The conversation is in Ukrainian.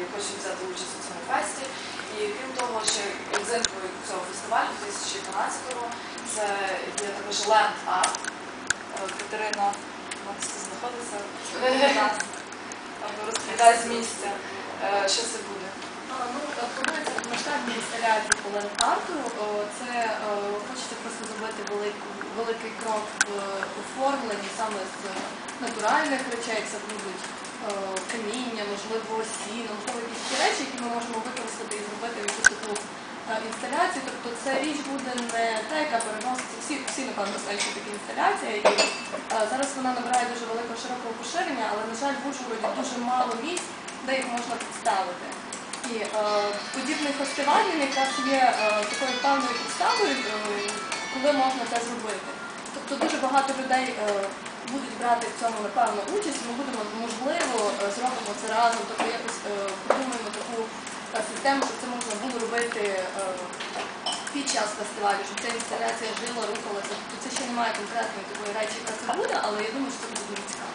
і хочуть взяти участь у цьому фесті. І крім того, ще родзинкою цього фестивалю 2012-го це є також ленд арт. Катерина тут знаходиться нас або розповідає з місця, е, що це буде. Ну, е, планується масштабні інсталяції по ленд-арту. Це е, хочеться просто зробити великий, великий крок в оформленні саме з натуральних речей. Це будуть каміння, можливо, сіно, можливо, якісь такі речі, які ми можемо використати і зробити якусь таку е, інсталяцію. Тобто ця річ буде не та, яка переноситься. Всі, всі напевно знають, що таке інсталяція. І е, зараз вона набирає дуже великого широкого поширення, але, на жаль, в Ужгороді дуже мало місць, де їх можна представити. І е, подібний фестиваль якраз є е, такою певною підставою, е, коли можна це зробити. Тобто дуже багато людей е, будуть брати в цьому напевно участь. Ми будемо можливо е, зробимо це разом, тобто якось подумаємо таку е, систему, щоб це можна було робити е, під час фестивалю, щоб ця інсталяція жила, рухалася. Тобто це ще немає конкретної такої речі, яка це буде, але я думаю, що це буде цікаво.